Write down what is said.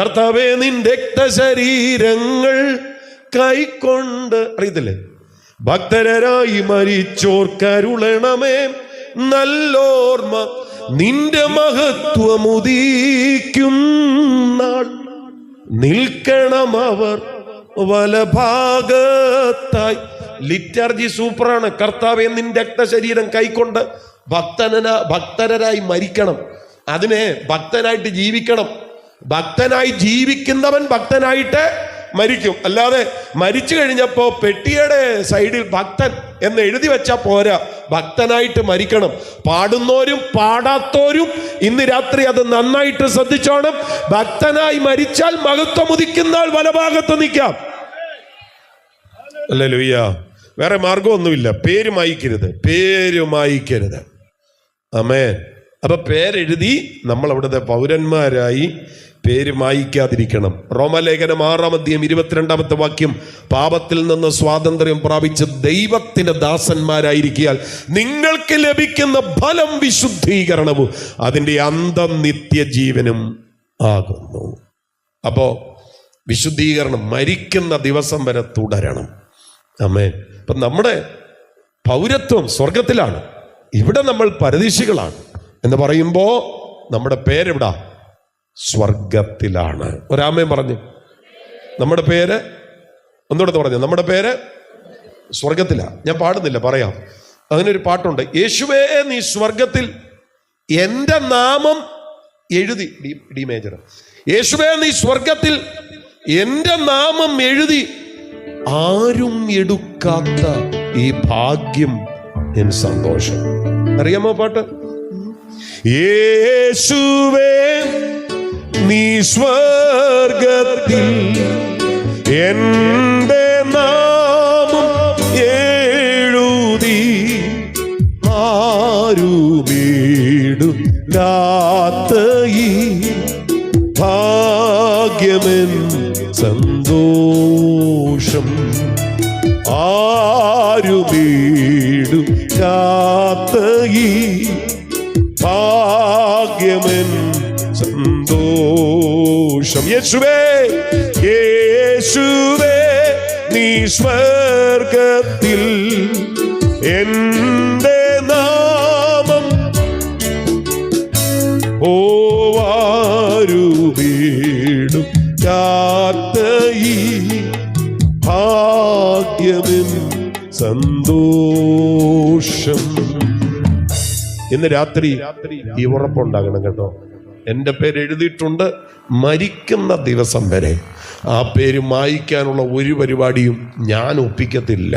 കർത്താവേ നിൻ രക്തശരീരങ്ങൾ കൈക്കൊണ്ട് അറിയത്തില്ലേ? ഭക്തരായി മരിച്ചോർ കരുളണമേ നല്ലോർമ്മ നിന്റെ നാൾ. നിൽക്കണം അവർ വലഭാഗത്തായി. ലിറ്റർജി സൂപ്പറാണ്. കർത്താവെ നിന്റെ രക്തശരീരം കൈക്കൊണ്ട് ഭക്തന ഭക്തരായി മരിക്കണം. അതിനെ ഭക്തനായിട്ട് ജീവിക്കണം. ഭക്തനായി ജീവിക്കുന്നവൻ ഭക്തനായിട്ട് മരിക്കും. അല്ലാതെ മരിച്ചു കഴിഞ്ഞപ്പോ പെട്ടിയുടെ സൈഡിൽ ഭക്തൻ എന്ന് എഴുതി വെച്ചാൽ പോരാ. ഭക്തനായിട്ട് മരിക്കണം. പാടുന്നോരും പാടാത്തോരും ഇന്ന് രാത്രി അത് നന്നായിട്ട് ശ്രദ്ധിച്ചോണം. ഭക്തനായി മരിച്ചാൽ മഹത്വം ഉദിക്കുന്നാൾ വലഭാഗത്ത് നിൽക്കാം. അല്ലേ ലുയ്യ വേറെ മാർഗമൊന്നുമില്ല പേര് മായിക്കരുത്. പേര് മായിക്കരുത്. അമേ അപ്പൊ പേരെഴുതി നമ്മൾ അവിടുത്തെ പൗരന്മാരായി പേര് മായിക്കാതിരിക്കണം. റോമലേഖനം ആറാം അധ്യയം ഇരുപത്തിരണ്ടാമത്തെ വാക്യം പാപത്തിൽ നിന്ന് സ്വാതന്ത്ര്യം പ്രാപിച്ച് ദൈവത്തിന്റെ ദാസന്മാരായിരിക്കാൽ നിങ്ങൾക്ക് ലഭിക്കുന്ന ഫലം വിശുദ്ധീകരണവും അതിന്റെ അന്തം നിത്യജീവനും ആകുന്നു. അപ്പോ വിശുദ്ധീകരണം മരിക്കുന്ന ദിവസം വരെ തുടരണം. അമ്മേ അപ്പം നമ്മുടെ പൗരത്വം സ്വർഗത്തിലാണ് ഇവിടെ നമ്മൾ പരദീശികളാണ്. എന്ന് പറയുമ്പോൾ നമ്മുടെ പേരെവിടാ സ്വർഗത്തിലാണ് ഒരാമയും പറഞ്ഞു നമ്മുടെ പേര്? ഒന്നുകൂടെ പറഞ്ഞു നമ്മുടെ പേര് സ്വർഗത്തിലാ ഞാൻ പാടുന്നില്ല പറയാം. അങ്ങനെ ഒരു പാട്ടുണ്ട് യേശുവേ നീ സ്വർഗത്തിൽ എന്റെ നാമം എഴുതി. ഡി ഡി മേജർ യേശുവേ നീ സ്വർഗത്തിൽ എന്റെ നാമം എഴുതി ആരും എടുക്കാത്ത ഈ ഭാഗ്യം എൻ സന്തോഷം. അറിയാമോ പാട്ട്? യേശുവേ നീ സ്വർഗത്തിൽ എന്റെ നാമം എഴുതി ആരുമീടുകാത്ത ഈ ഭാഗ്യമെൻ സന്തോഷം ആരുമീടുകാത്ത ഈ ഭാഗ്യമെൻ സന്തോഷം. യേശുവേ യേശുവേ നീ സ്വർഗത്തിൽ എന്റെ നാമം ഓവാരു വീടും കാത്ത ഈ ഭാഗ്യമെൻ സന്തോഷം. ഇന്ന് രാത്രി ഈ ഉറപ്പുണ്ടാകണം കേട്ടോ. എന്റെ പേര് എഴുതിയിട്ടുണ്ട് മരിക്കുന്ന ദിവസം വരെ. ആ പേര് മായ്ക്കാനുള്ള ഒരു പരിപാടിയും ഞാൻ ഒപ്പിക്കത്തില്ല.